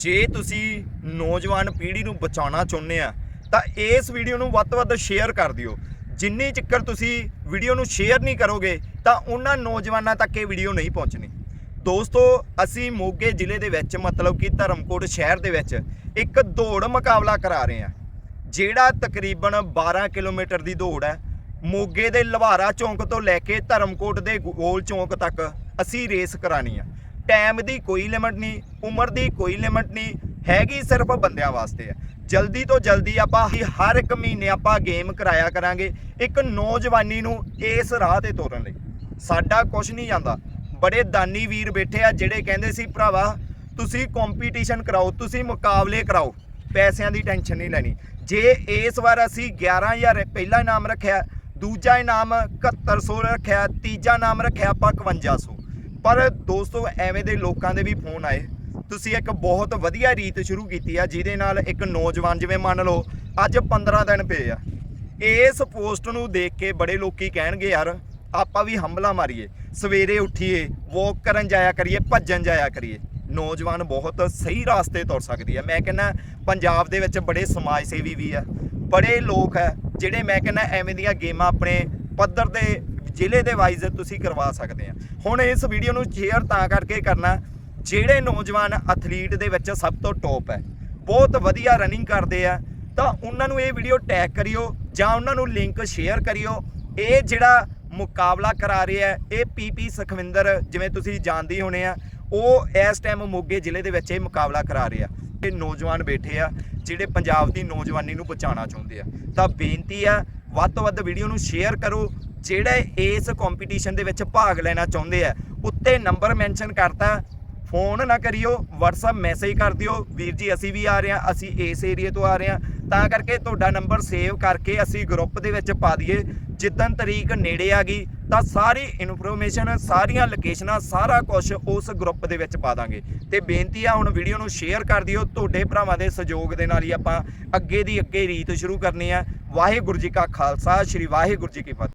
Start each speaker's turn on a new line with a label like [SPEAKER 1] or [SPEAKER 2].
[SPEAKER 1] ਜੇ ਤੁਸੀਂ ਨੌਜਵਾਨ ਪੀੜ੍ਹੀ ਨੂੰ ਬਚਾਉਣਾ ਚਾਹੁੰਦੇ ਆ, ਤਾਂ ਇਸ ਵੀਡੀਓ ਨੂੰ ਵੱਧ ਤੋਂ ਵੱਧ ਸ਼ੇਅਰ ਕਰ ਦਿਓ। ਜਿੰਨੀ ਚੱਕਰ ਤੁਸੀਂ ਵੀਡੀਓ ਨੂੰ ਸ਼ੇਅਰ ਨਹੀਂ ਕਰੋਗੇ, ਤਾਂ ਉਹਨਾਂ ਨੌਜਵਾਨਾਂ ਤੱਕ ਇਹ ਵੀਡੀਓ ਨਹੀਂ ਪਹੁੰਚਣੀ। ਦੋਸਤੋ, ਅਸੀਂ ਮੋਗੇ ਜ਼ਿਲ੍ਹੇ ਦੇ ਵਿੱਚ, ਮਤਲਬ ਕਿ ਧਰਮਕੋਟ ਸ਼ਹਿਰ ਦੇ ਵਿੱਚ, ਇੱਕ ਦੌੜ ਮੁਕਾਬਲਾ ਕਰਾ ਰਹੇ ਹਾਂ ਜਿਹੜਾ ਤਕਰੀਬਨ 12 ਕਿਲੋਮੀਟਰ ਦੀ ਦੌੜ ਹੈ, ਮੋਗੇ ਦੇ ਲਵਾਰਾ ਚੌਂਕ ਤੋਂ ਲੈ ਕੇ ਧਰਮਕੋਟ ਦੇ ਗੋਲ ਚੌਂਕ ਤੱਕ ਅਸੀਂ ਰੇਸ ਕਰਾਣੀ ਆ। ਟਾਈਮ ਦੀ ਕੋਈ ਲਿਮਟ ਨਹੀਂ, ਉਮਰ ਦੀ ਕੋਈ ਲਿਮਟ ਨਹੀਂ, ਹੈਗੀ ਸਿਰਫ ਬੰਦਿਆਂ ਵਾਸਤੇ ਹੈ। ਜਲਦੀ ਤੋਂ ਜਲਦੀ ਆਪਾਂ ਹੀ ਹਰ ਇੱਕ ਮਹੀਨੇ ਆਪਾਂ ਗੇਮ ਕਰਾਇਆ ਕਰਾਂਗੇ ਇੱਕ ਨੌਜਵਾਨੀ ਨੂੰ ਇਸ ਰਾਹ ਤੇ ਤੋਰਨ ਲਈ। ਸਾਡਾ ਕੁਝ ਨਹੀਂ ਜਾਂਦਾ। ਬੜੇ ਦਾਨੀ ਵੀਰ ਬੈਠੇ ਆ ਜਿਹੜੇ ਕਹਿੰਦੇ ਸੀ, ਭਰਾਵਾ, ਤੁਸੀਂ ਕੰਪੀਟੀਸ਼ਨ ਕਰਾਓ, ਤੁਸੀਂ ਮੁਕਾਬਲੇ ਕਰਾਓ, ਪੈਸਿਆਂ ਦੀ ਟੈਨਸ਼ਨ ਨਹੀਂ ਲੈਣੀ। ਜੇ ਇਸ ਵਾਰ ਅਸੀਂ 11000 ਪਹਿਲਾ ਇਨਾਮ ਰੱਖਿਆ, ਦੂਜਾ ਇਨਾਮ 7100 ਰੱਖਿਆ, ਤੀਜਾ ਇਨਾਮ ਰੱਖਿਆ, ਆਪਾਂ 5100 ਪਰ ਦੋਸਤੋ, ਐਵੇਂ ਦੇ ਲੋਕਾਂ ਦੇ ਵੀ ਫੋਨ ਆਏ। ਤੁਸੀਂ ਇੱਕ ਬਹੁਤ ਵਧੀਆ ਰੀਤ ਸ਼ੁਰੂ ਕੀਤੀ ਆ, ਜਿਹਦੇ ਨਾਲ ਇੱਕ ਨੌਜਵਾਨ, ਜਿਵੇਂ ਮੰਨ ਲਓ, ਅੱਜ 15 ਦਿਨ ਪਏ ਆ। ਇਸ ਪੋਸਟ ਨੂੰ ਦੇਖ ਕੇ ਬੜੇ ਲੋਕੀ ਕਹਿਣਗੇ, ਯਾਰ, ਆਪਾਂ ਵੀ ਹੰਬਲਾ ਮਾਰੀਏ। ਸਵੇਰੇ ਉੱਠੀਏ ਵਾਕ ਕਰਨ ਜਾਇਆ ਕਰੀਏ, ਭੱਜਣ ਜਾਇਆ ਕਰੀਏ। ਨੌਜਵਾਨ ਬਹੁਤ ਸਹੀ ਰਾਸਤੇ ਤੁਰ ਸਕਦੀ ਹੈ ਮੈਂ ਕਹਿੰਦਾ, ਪੰਜਾਬ ਦੇ ਵਿੱਚ ਬੜੇ ਸਮਾਜ ਸੇਵੀ ਵੀ ਆ। ਬੜੇ ਲੋਕ ਆ, ਜਿਹੜੇ ਮੈਂ ਕਹਿੰਦਾ, ਐਵੇਂ ਦੀਆਂ ਗੇਮਾਂ ਆਪਣੇ ਪੱਧਰ 'ਤੇ ਜ਼ਿਲ੍ਹੇ ਦੇ ਵਾਈਜ਼ ਤੁਸੀਂ ਕਰਵਾ ਸਕਦੇ ਆ। ਹੁਣ ਇਸ ਵੀਡੀਓ ਨੂੰ ਸ਼ੇਅਰ ਤਾਂ ਕਰਕੇ ਕਰਨਾ, ਜਿਹੜੇ ਨੌਜਵਾਨ ਐਥਲੀਟ ਦੇ ਵਿੱਚ ਸਭ ਤੋਂ ਟੌਪ ਹੈ। ਬਹੁਤ ਵਧੀਆ ਰਨਿੰਗ ਕਰਦੇ ਆ, ਤਾਂ ਉਹਨਾਂ ਨੂੰ ਇਹ ਵੀਡੀਓ ਟੈਗ ਕਰਿਓ ਜਾਂ ਉਹਨਾਂ ਨੂੰ ਲਿੰਕ ਸ਼ੇਅਰ ਕਰਿਓ। ਇਹ ਜਿਹੜਾ ਮੁਕਾਬਲਾ ਕਰਾ ਰਿਹਾ ਹੈ, ਇਹ ਪੀਪੀ ਸੁਖਵਿੰਦਰ, ਜਿਵੇਂ ਤੁਸੀਂ ਜਾਣਦੇ ਹੋਣੇ ਆ, ਉਹ ਇਸ ਟਾਈਮ ਮੋਗੇ ਜ਼ਿਲ੍ਹੇ ਦੇ ਵਿੱਚ ਇਹ ਮੁਕਾਬਲਾ ਕਰਾ ਰਿਹਾ। ਇਹ ਨੌਜਵਾਨ ਬੈਠੇ ਆ, ਜਿਹੜੇ ਪੰਜਾਬ ਦੀ ਨੌਜਵਾਨੀ ਨੂੰ ਬਚਾਉਣਾ ਚਾਹੁੰਦੇ ਆ। ਤਾਂ ਬੇਨਤੀ ਆ, ਵੱਧ ਤੋਂ ਵੱਧ ਵੀਡੀਓ ਨੂੰ ਸ਼ੇਅਰ ਕਰੋ ਜਿਹੜੇ ਇਸ ਕੰਪੀਟੀਸ਼ਨ ਦੇ ਵਿੱਚ ਭਾਗ ਲੈਣਾ ਚਾਹੁੰਦੇ ਆ, ਉੱਤੇ ਨੰਬਰ ਮੈਂਸ਼ਨ ਕਰਤਾ। ਫੋਨ ਨਾ ਕਰਿਓ, WhatsApp ਮੈਸੇਜ ਕਰ ਦਿਓ। ਵੀਰ ਜੀ, ਅਸੀਂ ਵੀ ਆ ਰਹੇ ਹਾਂ, ਅਸੀਂ ਇਸ ਏਰੀਏ ਤੋਂ ਆ ਰਹੇ ਹਾਂ। ਤਾਂ ਕਰਕੇ ਤੁਹਾਡਾ ਨੰਬਰ ਸੇਵ ਕਰਕੇ ਅਸੀਂ ਗਰੁੱਪ ਦੇ ਵਿੱਚ ਪਾ ਦਈਏ। ਜਿੱਦਣ ਤਰੀਕ ਨੇੜੇ ਆ ਗਈ, ਤਾਂ ਸਾਰੀ ਇਨਫੋਰਮੇਸ਼ਨ ਸਾਰੀਆਂ ਲੋਕੇਸ਼ਨਾਂ ਸਾਰਾ ਕੁਝ ਉਸ ਗਰੁੱਪ ਦੇ ਵਿੱਚ ਪਾ ਦਾਂਗੇ। ਤੇ ਬੇਨਤੀ ਆ, ਹੁਣ ਵੀਡੀਓ ਨੂੰ ਸ਼ੇਅਰ ਕਰ ਦਿਓ। ਤੁਹਾਡੇ ਭਰਾਵਾਂ ਦੇ ਸਹਿਯੋਗ ਦੇ ਨਾਲ ਹੀ ਆਪਾਂ ਅੱਗੇ ਦੀ ਅੱਗੇ ਰੀਤ ਸ਼ੁਰੂ ਕਰਨੀ ਆ। ਵਾਹਿਗੁਰੂ ਜੀ ਕਾ ਖਾਲਸਾ, ਸ੍ਰੀ ਵਾਹਿਗੁਰੂ ਜੀ ਕੀ ਫਤਿਹ।